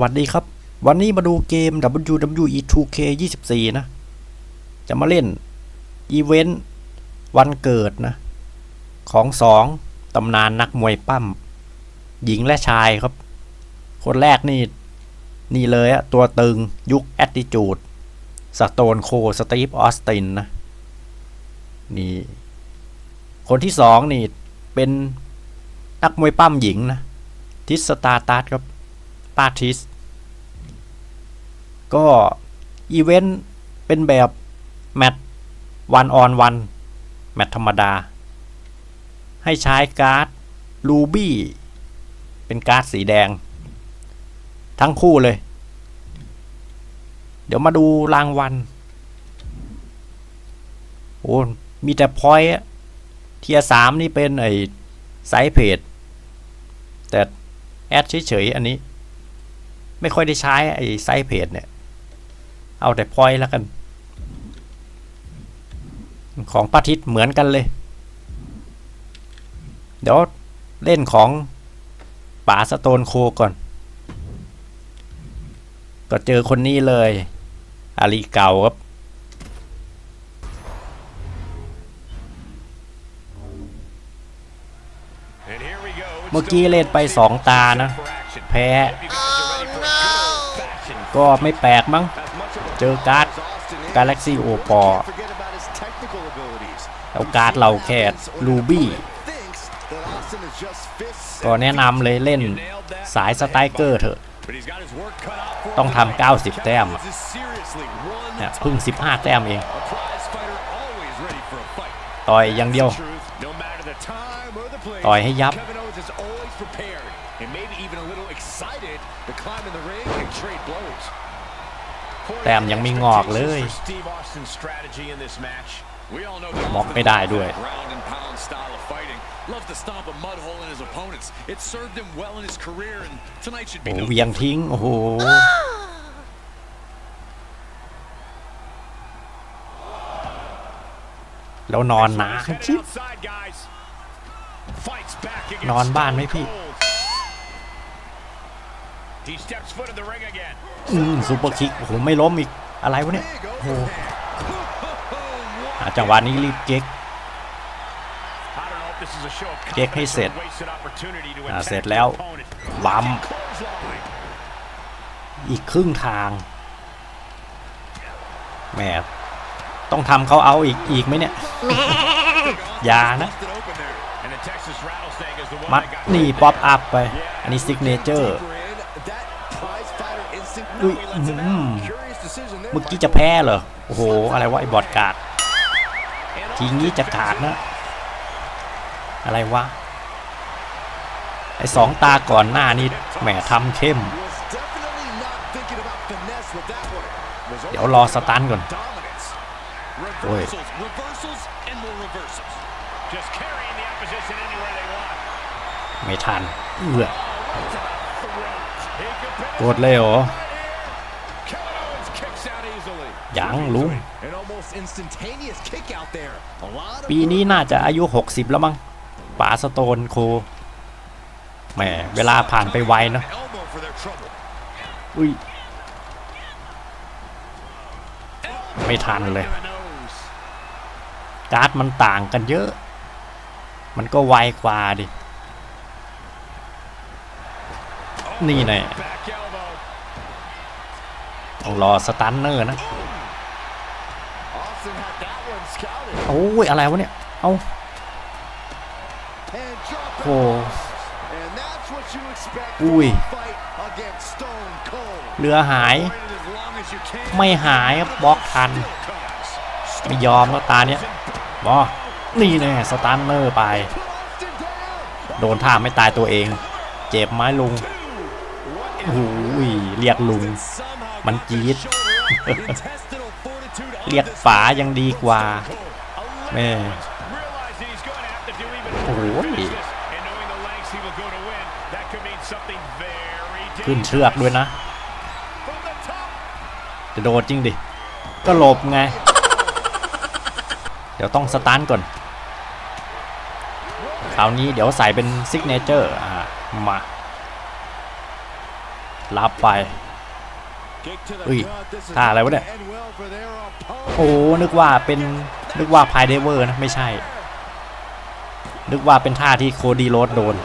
วัสดีครับ วันนี้มาดูเกม WWE 2K 24นะ จะมาเล่น อีเวนต์ วันเกิดนะ ของสองตำนานนักมวยปั้ม หญิงและชายครับ คนแรกนี่ นี่เลยอะตัวตึงยุคแอ t ติจูดสโตนโคสตีฟออสตินนะ นี่ คนที่สองนี่ เป็นนักมวยปั้มหญิงนะ ทิสตาร์ตัสครับ ป้าทิสก็อีเวนต์เป็นแบบ แมตช์วันออนวันแมตช์ธรรมดา ให้ใช้การ์ดลูบี้เป็นการ์ดสีแดง ทั้งคู่เลย เดี๋ยวมาดูรางวัลโอ้มีแต่พอยต์เทียสามนี่เป็นไอ้ไซส์เพจแต่แอดเฉยๆอันนี้ ไม่ค่อยได้ใช้ไอ้ไซส์เพจเนี่ย เอาแต่พอยต์แล้วกัน ของป้าทิศเหมือนกันเลย เดี๋ยวเล่นของป๋าสโตนโคก่อน ก็เจอคนนี้เลยอาลีเก่าครับเมื่อกี้เล่นไปสองตานะ แพ้ ก็ไม่แปลกมั้ง เจอการ์ด Galaxy o p o แล้วการ์ดเราแค่ลูบี้ก็แนะนำเลยเล่นสายสไตเกอร์เถอะ ต้องทำ 90 แต้มอะเนี่ยพิ่ง 15 แต้มเอง ต่อยอย่างเดียว ต่อยให้ยับ แต้มยังไม่งอกเลยม็อกไม่ได้ด้วย Loves to stomp a mud hole in his opponents. It served him well in his career, and tonight should โอ้ be โห no เหวียงทิ้ง โอ้โหแล้วนอนหนาชิบนอนบ้านไหมพี่ He steps foot in the ring again. อืมซูเปอร์คิกโอ้โหไม่ล้มอีกอะไรวะเนี่ยโอ้โหหาจังหวะนี้รีบเก๊ก I don't know if this is a show of เก๊กให้เสร็จ confidence or wasted opportunity to อ่า attack เสร็จ the แล้ว opponent. ล้ Clothesline. ำอีกครึ่งทางแหมต้องทำเขาเอาอีกอีกไหมเนี่ยอย่านะ Busted open there. And the Texas rattlesnake is the one มัด that got นี่ป๊อปอัพไป อันนี้ซิกเนเจอร์ อุ้ยอื้อหือเมื่อกี้จะแพ้เหรอ โอ้โห อะไรวะไอ้บอดการ์ดทีงี้จะขาดนะ อะไรวะ ไอ้สองตาก่อนหน้านี่แหมทำเข้ม เดี๋ยวรอสตันก่อน dominance. Oi. Reversals, reversals, and more reversals. Just carrying the opposition anywhere they want. ไม่ทันเอื้อ He could pin กดเลยเหรอ ยังลุง An almost instantaneous kick out there. A lot of ปีนี้น่าจะอายุ 60 แล้วมั้งป๋าสโตนโคแหมเวลาผ่านไปไวเนอะ Elbow for their trouble. อุ้ย ไม่ทันเลย To the nose. การ์ดมันต่างกันเยอะ มันก็ไวกว่าดิ นี่แน่ Back elbow. ต้องรอสตันเนอร์นะ โอ้ย อะไรวะเนี่ย เอาโอ้ยเรือหาย ไม่หายบบล็อกทัน ไม่ยอมแล้วตาเนี้ยบอนี่แน่สตันเนอร์ไป โดนท่าไม่ตายตัวเอง เจ็บไม้ลุงโอ้ยเรียกลุง มัน got จี๊ the ด shoulder up. Intestinal fortitude of เรียก this ฝายังดีกว่าแม่ Realizing he's going to have to do even โอ้โห more business. And knowing the lengths he will go to win, that could mean something very ขึ้น dangerous. เชือกด้วยนะ From the top. จะโดดจริงดิ ก็หลบไง เดี๋ยวต้องสตาร์ทก่อนคราวนี้เดี๋ยวใส่เป็นซิกเนเจอร์อ่ามารับไป อุ้ยท่าอะไรวะเนี่ย โอ้นึกว่าเป็นนึกว่าพายเดเวอร์นะ ไม่ใช่ นึกว่าเป็นท่าที่โคดีโรสโดน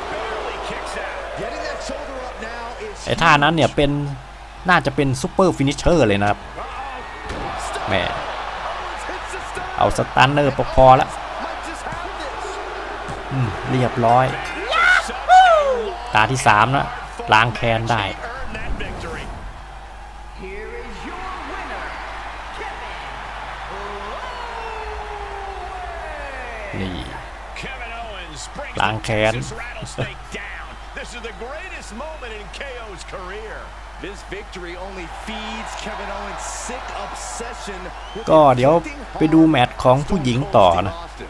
ไอ้ท่านั้นเนี่ยเป็นน่าจะเป็นซูเปอร์ฟินิชเชอร์เลยนะครับแม่เอาสตันเนอร์ปกพอแล้วเรียบร้อย ตาที่สามนะล้างแค้นได้ Earned that victory. Here is your winner, Kevin Owens. นี่ Kevin Owens brings Lang the kén. Texas Rattlesnake down. This is the greatest moment in KO's career. This victory only feeds Kevin Owens' sick obsession with ก็เดี๋ยว inflicting ไปดู harm แมตช์ของผู้หญิงต่อนะ Austin.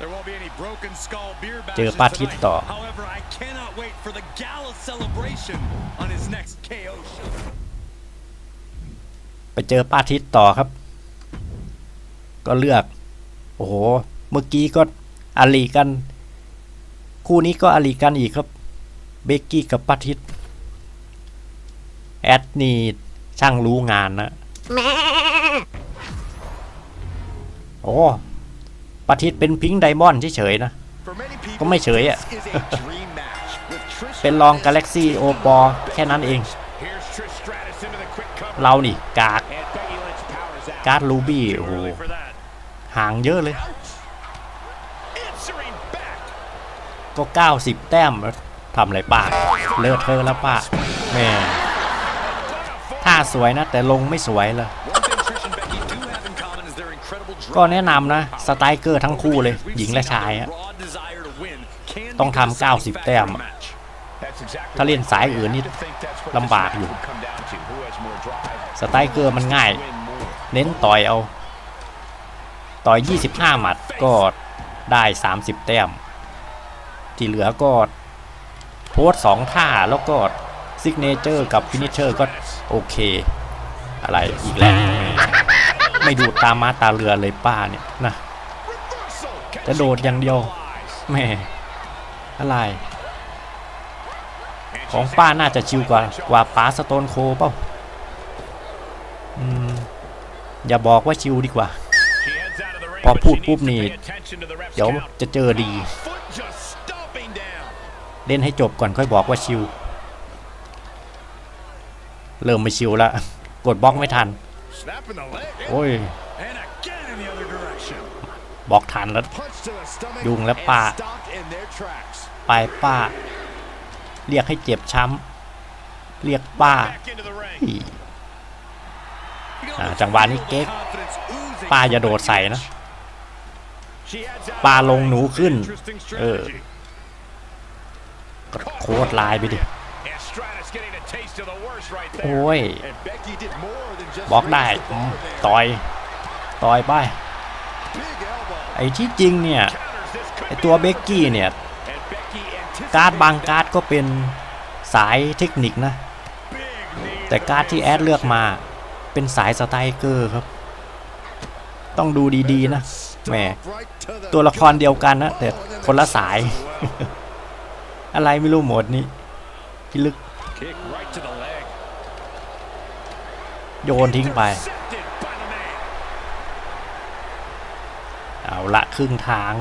There won't be any broken skull beer เจอ bashes ป้าทิศ tonight. ต่อ However, I cannot wait for the gala celebration on his next KO show. ไปเจอป้าทิศต่อครับ ก็เลือก โอ้โหเมื่อกี้ก็อาลีกัน คู่นี้ก็อาลีกันอีกครับเบกกี้กับป้าทิศแอดนี่ช่างรู้งานนะโอ้ป้าทิศเป็นพิงค์ไดมอนด์เฉยๆนะ For many people, ก็ไม่เฉยอะ this is a dream match with Trish เป็นรองกาแล็กซี่โอปอแค่นั้นเอง Here's Trish Stratus into the quick cover. เรานี่กาก And Becky Lynch powers out. การ์ดลูบี้ Too โอ้โห early for that. ห่างเยอะเลย ก็ 90 แต้มทำอะไรป้าเลิศเธอแล้วป้าแม่ท่าสวยนะ แต่ลงไม่สวยเลยก็แนะนำนะ สไตรเกอร์ทั้งคู่เลย หญิงและชายต้องทำ 90 แต้ม ถ้าเล่นสายอื่นนี่ลำบากอยู่ สไตรเกอร์มันง่าย เน้นต่อยเอา ต่อย 25 หมัดก็ได้ 30 แต้ม ที่เหลือก็โพสสองท่าแล้วก็ซิกเนเจอร์กับฟินิชเชอร์ก็โอเค อะไรอีกแล้ว ไม่ดูตามมาตาเรือเลยป้าเนี่ยนะจะโดดอย่างเดียวแม่อะไรของป้าน่าจะชิวกว่ากว่าป้าสโตนโคเปล่าอืมอย่าบอกว่าชิวดีกว่า พอพูดปุ๊บนี่ เดี๋ยวจะเจอดี เล่นให้จบก่อนค่อยบอกว่าชิว เริ่มไม่ชิวแล้วกดบล็อกไม่ทัน Snapping the leg. โอ้ย And again in the other direction. บล็อกทันแล้ว punch to the stomach ยุงและ and ป้า stopped in their tracks. ไปป้า เรียกให้เจ็บช้ำ เรียกป้า Back into the ring. อี You can อ่า almost จังหวะนี้ feel the เก๊ก confidence oozing ป้า from อย่าโดด Becky ใส่นะ Lynch. She heads out ปลา of the ลง ring. หนูขึ้น Interesting เออ strategy. ก็โคตรลายไปดิ And Stratus getting a taste of the worst right โอ้ there. ย And Becky did more than just บล็อก raise ได้ the อืม bar there. ต่อย ต่อยไป Big elbow. ไอ้ที่จริงเนี่ย Counters this could ไอ้ be ตัว over. เบกกี้เนี่ย And Becky anticipating การ์ดบางการ์ดก็เป็นสายเทคนิคนะ big knee แต่การ์ดที่แอดเลือกมา เป็นสายสไตรเกอร์ครับ ต้องดูดีๆนะ แหม Right to the ตัวละครเดียวกันนะ แต่คนละสาย อะไรไม่รู้หมดนี้พิลึก Kick right to the leg. โยนทิ้งไป Intercepted by the man. เอาละครึ่งทาง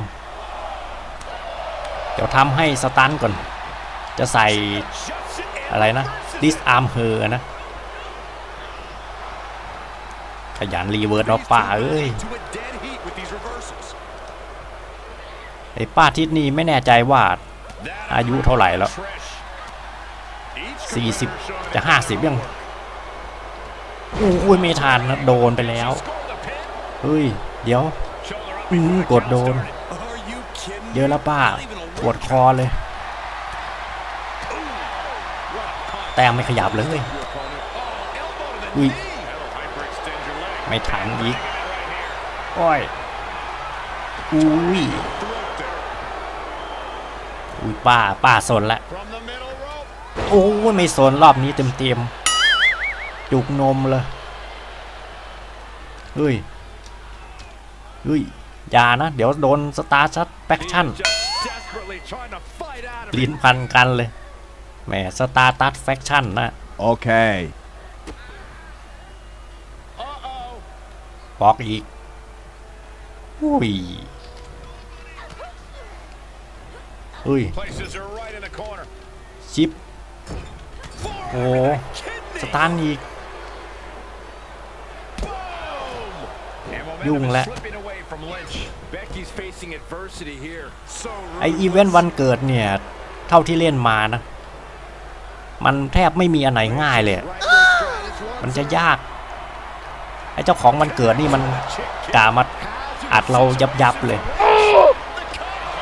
เดี๋ยวทำให้สตันก่อน จะใส่ Shuts it and อะไรนะ reverses this it. arm her นะ ขยันรีเวิร์สเนาะป้าเอ้ย to a dead heat with these reversals. ไอ้ป้าทิศนี่ไม่แน่ใจว่า That อายุเท่าไหร่แล้ว 40 จะ 50 ยังอุ้ยไม่ทานนะโดนไปแล้ว เฮ้ย เดี๋ยวกดโดน เยอะแล้วป้าปวดคอเลย แต้มไม่ขยับเลยอุ้ยไม่ทันอีก โอ้ยอุ้ย อุ้ยป้าป้าสนละ From the middle rope. โอ้ยไม่สนรอบนี้เต็มเต็มๆจุกนมเลยเฮ้ยเฮ้ยอย่านะ เดี๋ยวโดนสตาร์ชัดแฟคชั่น He's just desperately trying to fight out of it. ลิ้นพันกันเลยแหมสตาร์ตัดแฟคชั่นนะ Okay. บล็อกอีกอุ้ยอุ้ย Places her right in the corner. ชิป โอ้สตาร์นอีก And momentum ยุ่ง is แล้ว slipping away from Lynch. Becky's facing adversity here. So ไออีเวนต์วันเกิดเนี่ย เท่าที่เล่นมานะ มันแทบไม่มีอันไหนง่ายเลยอะมันจะยาก ไอเจ้าของวันเกิดนี่มันกามาอัดเรายับยับๆเลย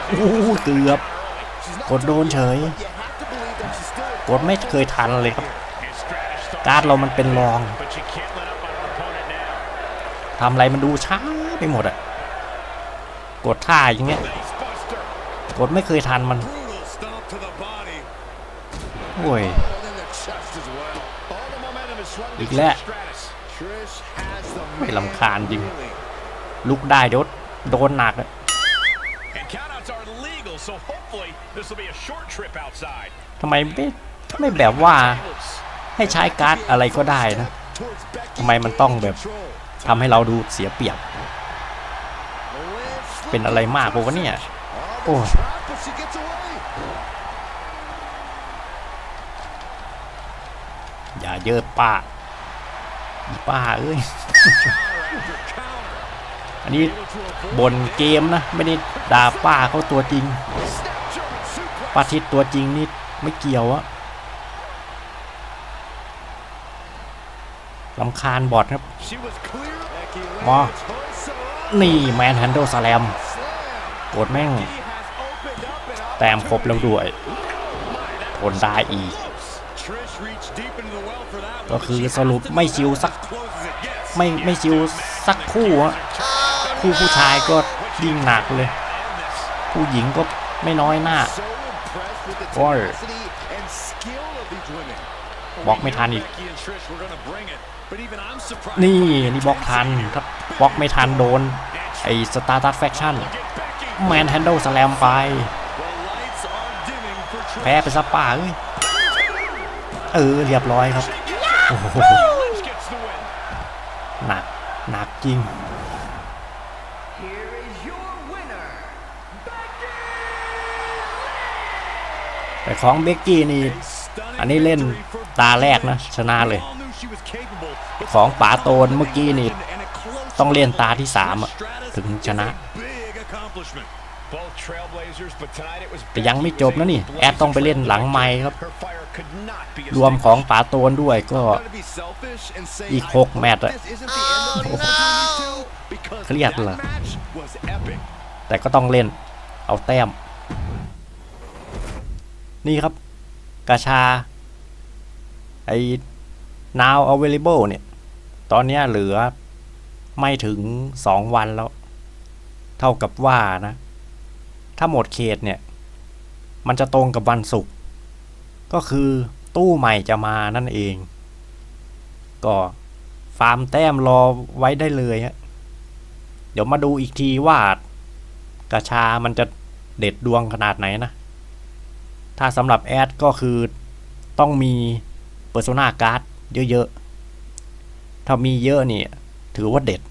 โอ้โหเกือบ กดโดนเฉย กดไม่เคยทันเลยครับ การ์ดเรามันเป็นรองทำอะไรมันดูช้าไปหมดอะกดท่าอย่างเงี้ย กดไม่เคยทันมัน โอ้ย อีกแล้วไม่ลำคาญจริงลุกได้เดี๋ยวโดนหนักอะ so hopefully this will be a short trip outside. ทำไมไม่ไม่แบบว่าให้ใช้การ์ดอะไรก็ได้นะทำไมมันต้องแบบทำให้เราดูเสียเปรียบ เป็นอะไรมากปะวะเนี่ย โอ้ยอย่าเยอะป้าป้าเอ้ย อันนี้บนเกมนะ ไม่ได้ด่าป้าเขาตัวจริงปาทิศตัวจริงนี่ไม่เกี่ยวอะลำคาญบอดครับมอนี่แมนฮันโดสแลมกดแม่ง แต้มครบแล้วด้วยทนได้อีก ก็คือสรุปไม่ชิวสัก ไม่ไม่ชิวสักคู่อะ คู่ผู้ชายก็ยิ่งหนักเลย ผู้หญิงก็ไม่น้อยหน้า So impressed with the Or- tenacity and skill of these women. บล็อกไม่ทันอีก Becky and Trish were gonna bring it, but even I'm surprised นี่ by the นี่บล็อกทัน ถ้าบล็อกไม่ทันโดน ไอ้สตาร์ตัสแฟคชั่น Get Becky. แมนแฮนโดสแลมไป The lights are dimming for Trish. แพ้ไปซะป้าเอ้ย เออ เรียบร้อยครับ โอ้โห Lynch gets the win. หนัก หนักจริง แต่ของเบกกี้นี่ Stunning อันนี้เล่น victory for ตาแรกนะ ชนะเลย We all knew she was capable, but ของป๋าโตนเมื่อกี้นี่ and a close ต้องเล่นตาที่สามอะ Stratus ถึงชนะ is a big accomplishment. Both trailblazers, but tonight it was แต่ยังไม่จบนะนี่ แอดต้องไปเล่นหลังไมค์ครับ Her fire could not be รวมของป๋าโตนด้วยก็ Gotta be selfish and say, อีก I หก hope แมตช์อะ this isn't the end of the season between these two, because เครียด that เหรอ match was epic. แต่ก็ต้องเล่นเอาแต้ม นี่ครับ กาชา ไอ้ now available เนี่ย ตอนนี้เหลือไม่ถึงสองวันแล้ว เท่ากับว่านะ ถ้าหมดเขตเนี่ย มันจะตรงกับวันศุกร์ก็คือตู้ใหม่จะมานั่นเอง ก็ฟาร์มแต้มรอไว้ได้เลยฮะเดี๋ยวมาดูอีกทีว่ากาชามันจะเด็ดดวงขนาดไหนนะ ถ้าสำหรับแอดก็คือต้องมีเปอร์โซนาการ์ดเยอะๆ ถ้ามีเยอะนี่ถือว่าเด็ด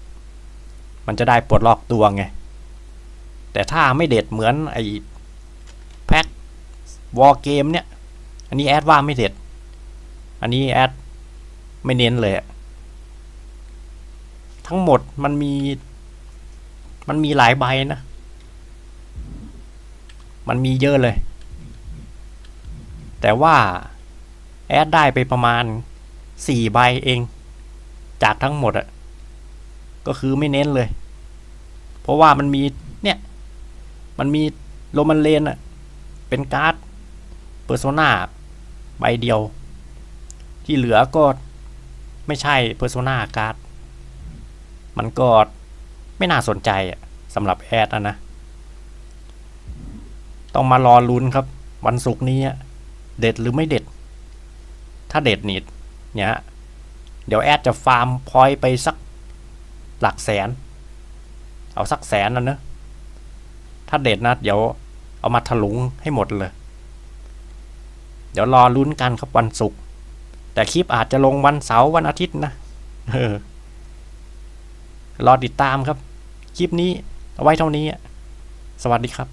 มันจะได้ปลดล็อกตัวไง แต่ถ้าไม่เด็ดเหมือนไอ้แพ็ควอลเกมเนี่ย อันนี้แอดว่าไม่เด็ด อันนี้แอดไม่เน้นเลย ทั้งหมดมันมี มันมีหลายใบนะ มันมีเยอะเลย แต่ว่าแอดได้ไปประมาณสี่ใบเอง จากทั้งหมดอะก็คือไม่เน้นเลย เพราะว่ามันมีเนี่ย มันมีโรมันเลนอะเป็นการ์ดเปอร์โซนาใบเดียว ที่เหลือก็ไม่ใช่เปอร์โซนาการ์ดมันก็ไม่น่าสนใจอะสำหรับแอดนะนะต้องมารอลุ้นครับ วันศุกร์นี้ เด็ดหรือไม่เด็ด ถ้าเด็ดนี่เนี่ยฮะเดี๋ยวแอดจะฟาร์มพอยไปสักหลักแสน เอาสักแสนนะเนอะถ้าเด็ดนะเดี๋ยวเอามาถลุงให้หมดเลย เดี๋ยวรอลุ้นกันครับวันศุกร์แต่คลิปอาจจะลงวันเสาร์วันอาทิตย์นะเออรอติดตามครับ คลิปนี้เอาไว้เท่านี้ สวัสดีครับ